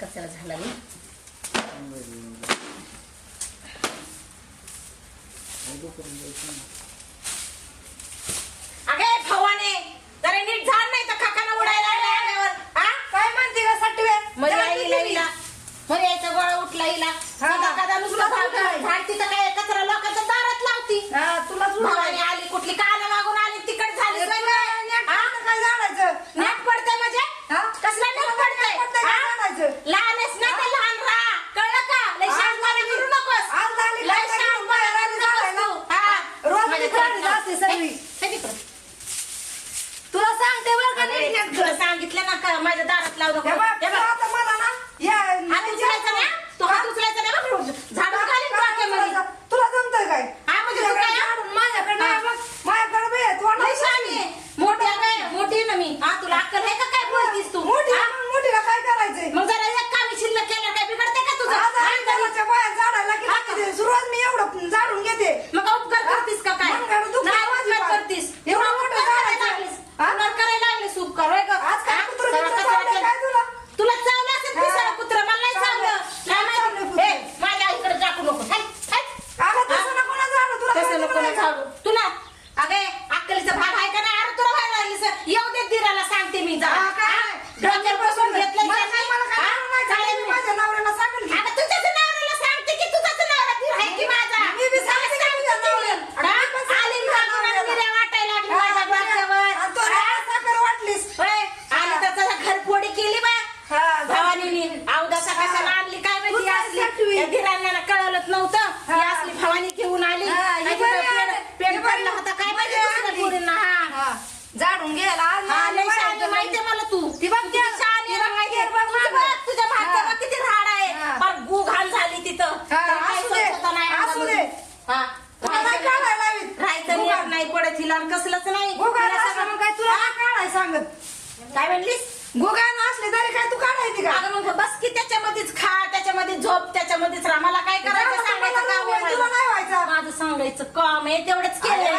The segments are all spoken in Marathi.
कचरा झाला मी. करून द्यायचं तिला कसलंच नाही. गुगाण मग काय तुला काय सांगत? काय म्हणलीस? गुगाण असले तरी काय तू काढायची का? अगं मग बस की त्याच्यामध्येच खा त्याच्यामध्ये झोप त्याच्यामध्येच रामाला काय करायचं सांगायचं काम व्हायचं. माझं. सांगायचं काम आहे तेवढंच केलं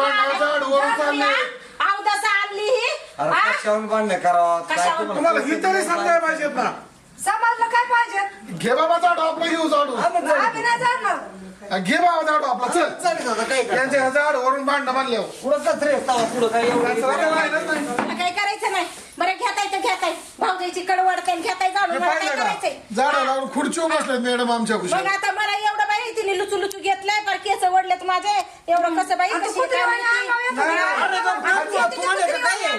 भांडण का? झाडूवरून झाडून चालले. या. अवदसा आणली ही. अरे हा? कशावर भांडणं करावं काय कशावर? तुम्हाला ही तरी समजायला पाहिजेत ना समाजला काय पाहिजे घे बाबा जाडू आपलं घेऊ जाडू हा, मग जाऊ. आम्ही नाही जाणार घे बाबा जाडू आपला चल चालेल काय भांडणं बांधल्यावर पुढं कचरे असतावा, पुढं काय एवढं. मला करायचं नाही बरं घेताय तर घेताय भाऊजाईची कडवड घेताय जाऊन हे मला काय करायचंय झाडं लावून खुर्चीवर बसलेत मॅडम आमच्या मग आता मला तिने लुचू लुचू घेतलंय पर केस वडलेत माझे. एवढं कसं बाई आता कशी कुत्री काय वाणी म्हणती? अंगावर येतं कुत्री काय? आहे?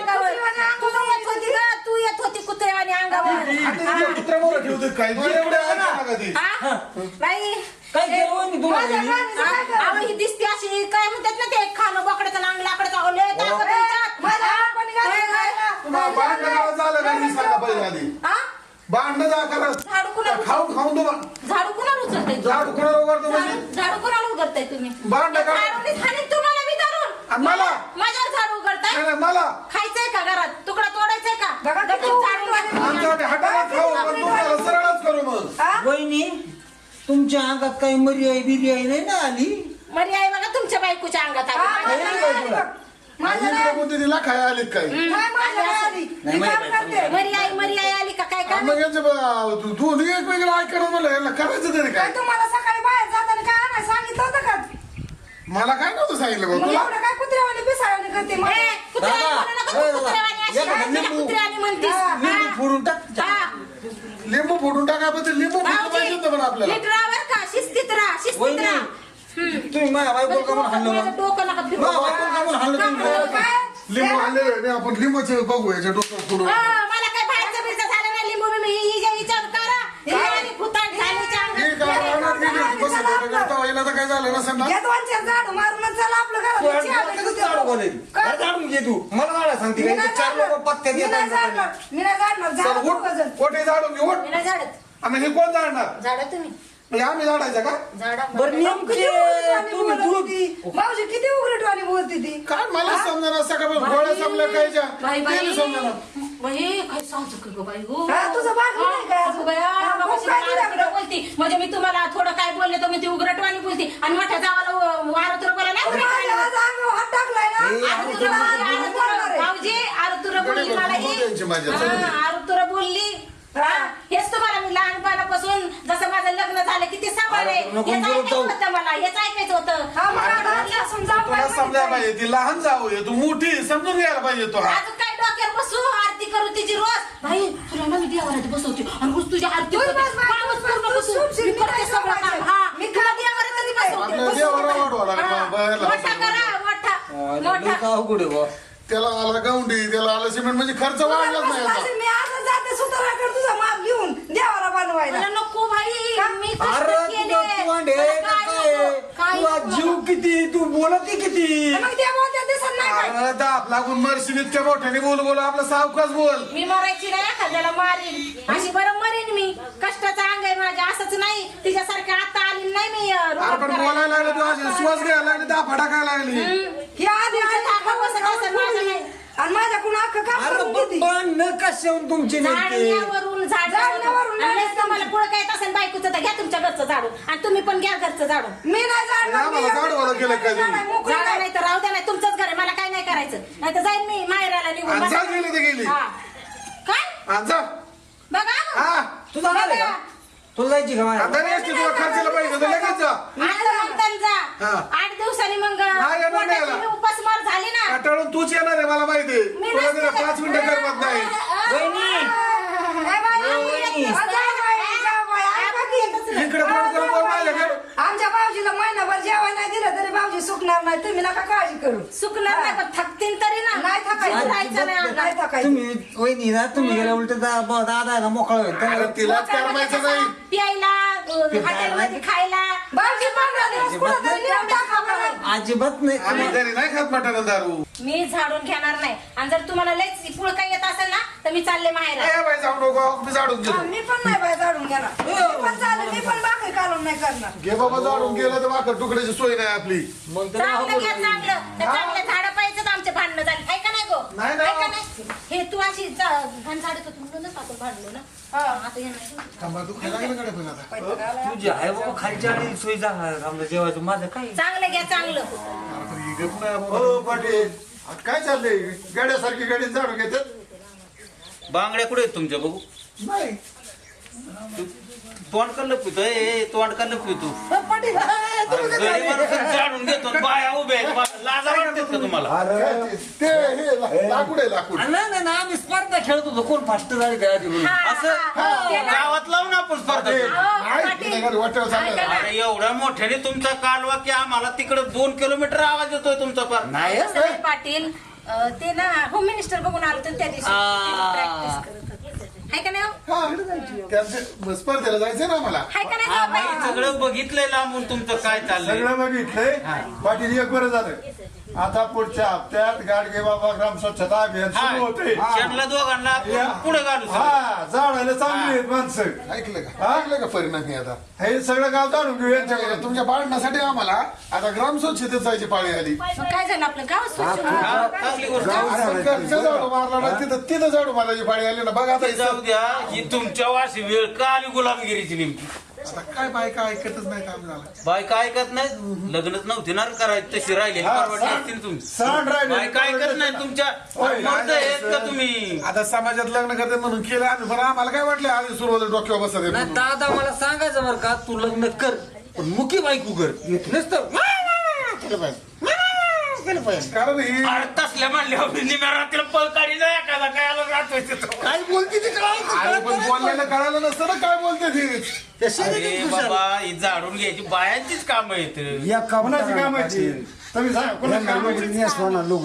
तू येत होती का तू येत होती कुत्रेवाणी अंगावर. कुत्र्यामुळे काय हा? बाई काय केलं वहिनी तुला? माझ्या वहिनी? राणीचं काय हा? करायचं? अहो, ही दिसते अशी काय म्हणतात ना ते खाणं बोकड्याचं नांग लाकडाचं घालून. तुम्हाला भांडण झालं का हे सांगा पहिले आधी हा? भांडणं जा करत झाडू कुणाला खाऊन तुम्हाला झाडू कुणाला झाड कुणाला उघडतो म्हणजे? झाडू झाडू कुणाला उघडताय तुम्ही. भांडं का- झाडूनीच हाणीन तुम्हाला मी धरून. आणि मला? माझ्यावर झाडू उघडताय नाही, नाही, मला? खायचंय का घरात? तुकडा तोडायचाय का? बघा खाऊ पण तुम्हाला सरळच करू मग. हा? वहिनी तुमच्या अंगात काही मर्याई बिर्याई नाही ना आली? मरी आई बघा तुमच्या बायकोच्या अंगात हा, आली. माझ्या नाही. माझ्या नाही. कोणती तिला खाय आली काय नाही, माझ्या नाही आली. नाही, मी काम माझ्या करते. मरी आई मरी आई आली का काय का मग यांचे ब- तू- तू नाही एकमेकीला ऐकणं मला यांना करायचं तरी काय काय तुम्हाला सकाळी बाहेर जाताना काय आणायला सांगितलं होतं का मला काय नव्हतं सांगितलं मग बा तुला एवढं काय कुत्र्यावानी पिसाळ्यावानी करते? ए, नका, ए, अशी तिला लिंबू. म्हणतीस. हा. फोडून टाक हा. लिंबू फोडून टाका पण ते लिंबू फोडलं पाहिजे होतं पण आपल्याला नीट राहा बरं का शिस्तीत राहा शिस्तीत वहिनी राहा. तुम्ही माझ्या बायकोला का म्हणून हाणलं? डोकं नका फिरवू. माझ्या बायकोला का म्हणून हाणलं तुम्ही काय? लिंबू आणलेलं आहे. नाही, आपण लिंबूचे बघू याच्या डोक्यावर फोडून हा, हिला तर काय झालं नसेल ना? झाडू चला आपलं घरात. चहा कसं? अरे झाडून घे तू. मला झाडा सांगते मी काय नाही इथे चार जाणार. लोक पत्त्यात मी नाही येतात जाणार. मी नाही जाणार. चल झाडू उठ. दोघं जण. कोठे झाडून घेऊ उठ. मी नाही झाडत. आम्ही हे कोण जाणार झाडा तुम्ही. म्हणजे आम्ही झाडायचं का? झाडा बरं किती नेमके उघडटवाणी तुम्ही बोलत दूध. होती. मावशी किती उघडटवाणी बोलती ती काय? मला समजा सकाळपासून गोळ्या संपल्या कायच्या बाई बाई. ते नाही समजेना. बाई काय सांगतो की गं बाई गो हा, तुझं बाजू नाही काय अजून? अगं बाया, हा, बाबा, खूप काय शिवाय तुझ्याकडं? आरतुरं बोलती म्हणजे मी तुम्हाला थोडं काय बोलले तर मी ती उघडटवाणी बोलती आणि मोठ्या जावाला वारतुर बोला नाही माझ्या उघडटवाणी. आज अंगावर हात टाकलाय ना. ए, आता आरतुरं तुला बोलली, आज आरतुरं. बोलणार आहे. भाऊजी आरतुरं बोलली गडे मला ही. माझ्या हा, समोर. बोलली हा, हेच तुम्हाला मी लहानपणापासून जसं माझं लग्न झालं किती सांभाळे अरे, नको हेच ऐकायचं जाऊ. होतं मला हेच ऐकायचं होतं हा, मग आता हात असून जाऊ तुला पाहिजे. समजायला पाहिजे ती लहान जाऊ आहे तू मोठी आहे, समजून घ्यायला पाहिजे तो हा अजून काय बसू आरती करू तिची रोज भाई तुला ना मी देवाला बसवते आणि रोज तुझी आरती तू करते. बस बाई, कामच तू पूर्ण बस, बसू. तू सुटशील, मी मी करते काय सगळं काम करायचं? हा मी मी तुला देवाला तरी बसवते आपल्या बसू. देवाला वाढवा लागेल, हा, बायाला मोठा बसवलं. करा मोठा मोठा मोठा अवघड आहे बुवा. त्याला आला गौंडी त्याला आला सिमेंट म्हणजे खर्च वाढलाच नाही आता. मी आज जाते सुताराकडे तुझा माप लिहून देवाला बनवायला मला नको भाई मी कष्ट अरे केले. तुझा तोंड आहे मला का काय काय नको, काय तुला नको जीव. किती तू बोलती किती मग ते बोलते अरे दाप लागून मरशील इतक्या मोठ्याने बोल बोल आपला सावकाश बोल. मी मरायची नाही एखाद्याला मारीन. अशी बरं मरीन मी. कष्टाचा अंग आहे माझ्या असंच नाही. तिच्यासारखं आता आली नाही मी अं, अरे पण करायला. बोलायला लागले तू अशी श्वास घ्यायला लागली दाप टाकायला लागली. ही आधी तुमचं धागा बसत असेल, माझं नाही. आणि माझ्याकडून अख्खं काम अरे करून घेते. पण न कशावून तुमचे नेमके झाडण्यावरून झाडण्यावरून. पुढं काय येत असेल बायकोचं तर घ्या तुमच्या घरचं झाडून आणि तुम्ही पण घ्या घरचं झाडून मी नाही जाणार आम्हाला मी झाडवाला केलं काय तुम्ही? नाही, मोकळी झाडा नाही. नाही तर राहू द्या नाही तुमचंच घर आहे मला काय नाही करायचं नाही तर जाईन मी माहेराला निघून आणि जा बसा. गेली तर गेली. हा. काय हा, जा बघा. हा तू जाणार आहे का तुला जायची का माझ्या आता नाही असते तुला खर्चाला पाहिजे तर लगेच जा आता म्हणताल जा हा. आठ दिवसांनी मग नाही येणार नाही पोटाची याला. उपासमार झाली ना कटाळून तूच येणार आहे मला माहिती मी तुला नसते तिला पाच मिनिटं करमत नाही वहिनी ए बाई, वहिनी. आ, जा बाई, जा बाई, ऐका की. इकडे फोन करून बोल माझ्याकडे आमच्या भाऊजीला महिनाभर जेवण नाही दिलं तरी भाऊजी सुकणार नाही तुम्ही नका काळजी करू सुकणार नाही पण थकतील तरी ना नाही थकायचं. राहायचं थकायचं. तुम्ही वहिनी ना तुम्ही गेल्या उलट दादा आहे ना मोकळा होईल अरे त्याला तिलाच करमायचं नाही. प्यायला हॉटेलमध्ये खायला. नेऊन. अजिबात नाही. आम्ही घरी नाही खात मटण दारू. मी झाडून घेणार नाही. आणि जर तुम्हाला लयच पुळ काय येत असेल ना तर मी चालले माहेर ए बाई जाऊ नको. मी झाडून हा, मी पण नाही बाई जाडून घेणार. मी पण चालेल मी पण भाकरी काढून नाही करणार. घे बाबा जाडून गेलं तर भाकर तुकड्याची सोय नाही आपली. मग त्याला चांगलं घ्या. चांगलं. त्या चांगल्या झाडं पाहिजेत आमचे भांडणं झाले आहे का नाही गो नाही ना. ऐका नाही. हे तू अशी जा- घाण झाडत होती म्हणूनच आपण भांडलो ना. आता हे नाही. थांबा तू खायला लागलं कडे पण आता? तुझी आहे बाबा खालची आणि सोय जाणार आमचं जेवायचं. माझं काय? चांगलं घ्या चांगलं. आता ही गप नाही बाबा. हो पाटील. आता काय चाललंय? गाड्यासारखी गाडी झाडून घेतात? बांगड्या कुठे आहेत तुमच्या बघू? नाही. तोंड का लपवितो ए तोंड का लपवितो पाटील तुम्ही कसं गरीब आले? माणूस जाणून घेतो बाया उभे आहेत बा- लाजा वाटतात का तुम्हाला? काय ते- ते हे ला- लाकूड आहे लाकूड. नाही नाही नाही, आम्ही स्पर्धा खेळत होतो. कोण फास्ट झाली त्या आधी म्हणून असं? गावात लावून आपण स्पर्धा करू. नाही वाटेवर चाललं अरे एवढ्या मोठ्याने तुमचा कालवा की आम्हाला तिकडे दोन किलोमीटर आवाज येतोय तुमचा फार. नाही पाटील अं, ते ना होम मिनिस्टर बघून आलो तर त्या दिवशी. आ. प्रॅक्टिस करत होते. हाय का नाही हो? हा त्यांचे स्पर्धेला जायचंय ना मला हाय का नाही आम्ही जाऊ सगळं बघितलंय लांबून तुमचं काय चाललंय. सगळं बघितलंय. पाटील एक बरं झालं. आता पुढच्या हप्त्यात गाडगे बाबा ग्राम स्वच्छता अभियान सुरू होते. त्यांना दोघांना पुढे घालू. हा झाडायला चांगली आहेत माणसं. ऐकलं का? ऐकलं का परिणाम हे आता? हे सगळं गाव जाणून घेऊ यांच्याकडे तुमच्या पाळण्यासाठी आम्हाला आता ग्राम स्वच्छतेत जायची पाळी आली. मग काय झालं आपलं? गाव स्वच्छ. हा, झाडू मारला ना तिथं तिथं झाडू मारायची पाळी आली ना. बघा आता ही तुमच्या वाशी वेळ का आली गुलामगिरीची नेमकी? आता काय बायका ऐकतच नाही काम झालं बायका ऐकत नाही लग्नच नव्हती ना करायची तशी राहिली हा, परवडली असतील तुमची सण राहिले. बायका ऐकत नाही तुमच्या. होय, मर्द आहेत का तुम्ही? आता समाजात लग्न करते म्हणून केलं आम्ही पण आम्हाला काय वाटलं आधी सुरुवात डोक्यावर बसत आहे नाही म्हणून. दादा मला सांगायचं बरं का तू लग्न कर पण मुकी बायको कर. नुसतं केलं पाहिजे. केलं पाहिजे कारण ही निम्या रात्रीला पळ काढी एखादा काय आला राहतोय तिथं. काय बोलते ते अरे पण बोललेलं कळालं. नसतं ना काय बोलते ती. अरे बाबा ही झाडून घ्यायची बायांचीच काम येत कोणाची तुम्ही सांगा कोणाची कामाची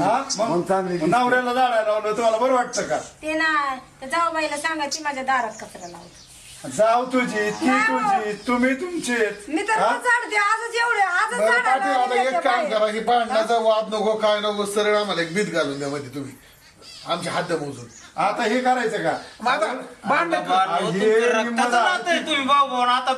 हा? मग? नवऱ्याला झाडायला लावलं तुम्हाला बरं वाटतं का? ते ना त्या जाऊबाईला सांगायची माझ्या दारात कचरा लावला. जाऊ तुझी ती तुझी तुम्ही तुमचे. मी तर रोज झाडते आजच एवढे आजच बरं झाडायला पाटील आता आले एक काम बाहेर. करा ही भांडणाचा वाद नको काय नको सरळ आम्हाला एक भीत घालून द्या मध्ये तुम्ही. आमची हद्द मोजून आता हे करायचं का? माझा भांडण हे रक्ताचं निम्मदा- राहतंय तुम्ही भाऊ भाऊ आता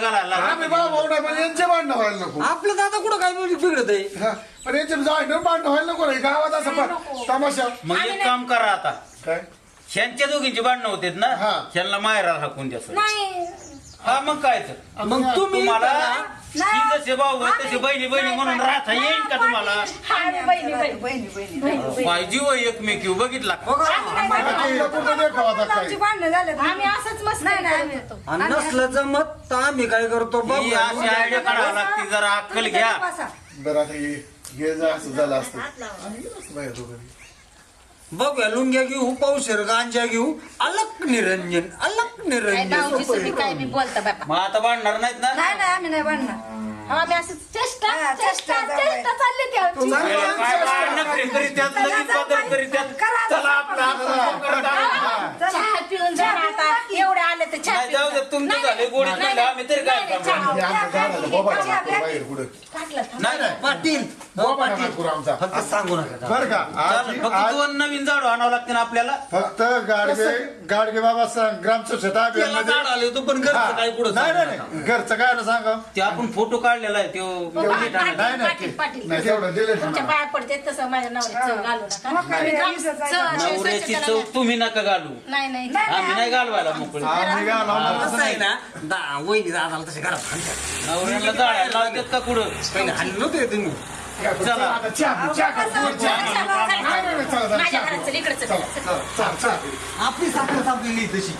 घालायला आम्ही लागला. बा भाऊ नाही पण यांचे भांडणं व्हायला नको. आपलं दादा कुठं काय बिघडत आहे? हा, पण यांचे भांडण भांडणं व्हायला नको रे गावात असं पण तमाशा. मग एक काम करा आता. काय? ह्यांच्या दोघींची भांडणं होते ना हा. ह्यांना मायरा हाकून द्या. नाही. हा मग काय तर? मग तुम्ही तुम्हाला नाही. जसे भाऊ आहेत तसे बहिणी बहिणी म्हणून राहता येईल का तुम्हाला? आम्ही बहिणी बहिणी बहिणी बहिणी पाहिजे हो एकमेकी बघितला का? तुला कुठं देखावा आता काय आमची भांडणं झाले आम्ही असंच मस्त नाही, नाही, आम्ही- होतो. आणि नसलं जमत तर आम्ही काय करतो? ही बघू अशी आयडिया काढावी लागते जरा अक्कल घ्या. बरं आता हे हे जर असं झालं असतं. आम्ही गेलो असतो बाहेर दोघं. बघूया लुंग्या घेऊ पावशेर गांजा घेऊ. अलक निरंजन अलक काय निरंजन. भाऊजी काय मी बोलता बाबा. मग आता भांडणार नाहीत ना? नाही नाही आम्ही नाही हा, आम्ही असं चेष्टा हा, चेष्टा चेष्टा चेष्टा चालली ती आमची. काय भांडणं करीत करीत त्यात लगेच बदल करीत त्यात. चला आपलं आपलं काम करत आहोत. चहा पिऊन जा ना आता एवढे आले तर चहा नाही जाऊ दे पिऊन तुमचं जा. झाले गोडी नाही, झाले आम्ही तरी काय नाही, नाही, करणार? आमचं झालं बाबा बाहेर पुढं टाकलं थांब. नाही नाही पाटील बाबा नागपूर आमचा फक्त सांगू नका बरं का आज चालेल. फक्त आज दोन नवीन झाडू आणावं लागतील आपल्याला फक्त गाडगे गाडगे बाबा स- ग्राम स्वच्छता अभियान त्याला झाड आले तो पण घरचं काय पुढं नाही नाही सांगू नका. नाही. घरचं काय ना सांगा ते आपण फोटो काढलेला आहे तो पाटील. नाही, नाही, पाटील, पाटील. नाही तेवढं दिलं तुमच्या पाया पडते तसं माझ्या नवऱ्यात चव घालू नका आम्ही ग्राम- चव अशी नवऱ्याची चव तुम्ही नका घालू नाही नाही आम्ही नाही घालवायला मोकळे आम्ही काय लावणार कसं आहे ना दा- वहिनी दादाला तसे घरात हाणतात. नवऱ्याला जाळायला लावतात का कुठं पहिले हाणलं नव्हते तुम्ही चला आता चहा चहा कर. चला, चला, चला, नाही, नाही, नाही, चला, चला. चला, माझ्या चला. घरात चल इकडे चल चला, चला, चला. आपली साखर संपलेली तशी